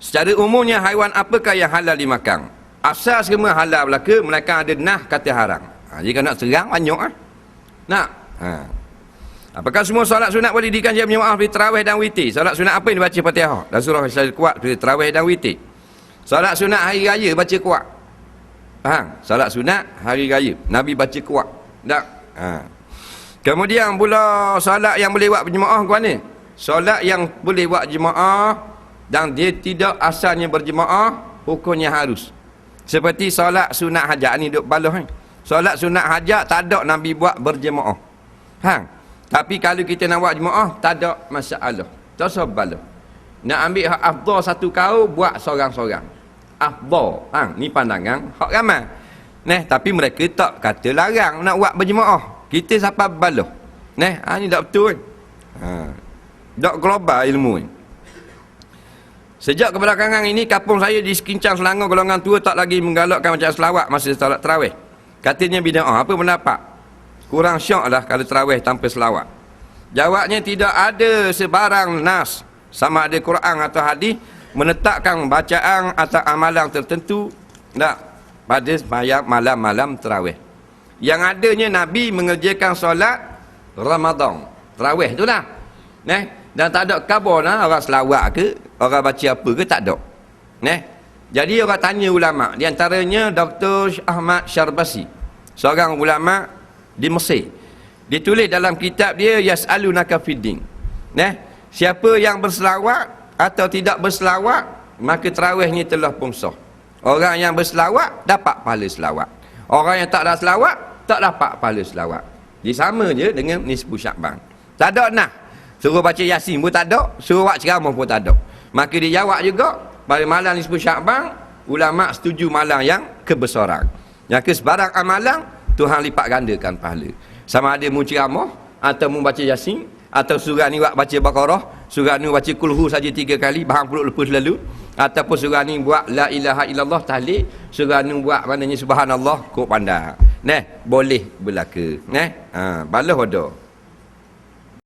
Secara umumnya haiwan apakah yang halal dimakan? Asal semua halal belaka, mereka ada nah kata haram. Ha, jika nak serang, banyak ah. Nak? Ha. Apakah semua solat sunat boleh dirikan jam jemaah seperti terawih dan witir? Solat sunat apa yang dibaca Fatihah? Dan surah Islam kuat seperti terawih dan witir. Solat sunat hari raya baca kuat. Faham? Solat sunat hari raya. Nabi baca kuat. Tak? Ha. Kemudian pula solat yang boleh buat berjemaah ke mana? Solat yang boleh buat jemaah dan dia tidak asalnya berjemaah, hukumnya harus. Seperti solat sunat hajat ni duk baluh ni. Solat sunat hajat tak ada Nabi buat berjemaah. Hang. Tapi kalau kita nak buat jemaah tak ada masalah. Tak usah baluh. Nak ambil hak afdal satu kau buat seorang-seorang. Afdal. Hang, ni pandangan hak ramai. Neh, tapi mereka tak kata larang nak buat berjemaah. Kita siapa baluh. Neh, ha, ni tak betul. Ha. Tak global ilmu ni. Sejak kebelakangan ini kampung saya di Sekincang Selangor golongan tua tak lagi menggalakkan macam selawat masa solat terawih. Katanya bidang oh, apa pendapat? Kurang syok lah kalau terawih tanpa selawat. Jawabnya tidak ada sebarang nas sama ada Quran atau hadis menetapkan bacaan atau amalan tertentu tak pada malam-malam terawih. Yang adanya Nabi mengerjakan solat Ramadan. Terawih tu lah. Neh, dan tak ada kabar lah orang selawat ke orang baca apa ke tak ada. Neh. jadi orang tanya ulama di antaranya Dr. Ahmad Syarbasi seorang ulama di Mesir. Ditulis dalam kitab dia Yas'alunaka Fiddin. Neh. siapa yang berselawat atau tidak berselawat maka terawihnya telah pun sah orang yang berselawat dapat pahala selawat. Orang yang tak ada selawat tak dapat pahala selawat. Dia sama je dengan nisbu syakban. Tak ada nah Suruh baca Yasin pun tak ada, suruh buat ceramah pun tak ada. Maka dia jawab juga, pada malam nisbu Syakban, ulama setuju malam yang kebesaran. Yang ke sebarang amalan, Tuhan lipat gandakan pahala. Sama ada mu ceramah, atau mu baca Yasin, atau surah ni buat baca Baqarah, surah ni baca Kulhu saja tiga kali, bahang puluk lepas lalu, ataupun surah ni buat La ilaha illallah tahlik, surah ni buat maknanya subhanallah, kok pandang. Neh, boleh berlaku. Neh, ha, balas ada.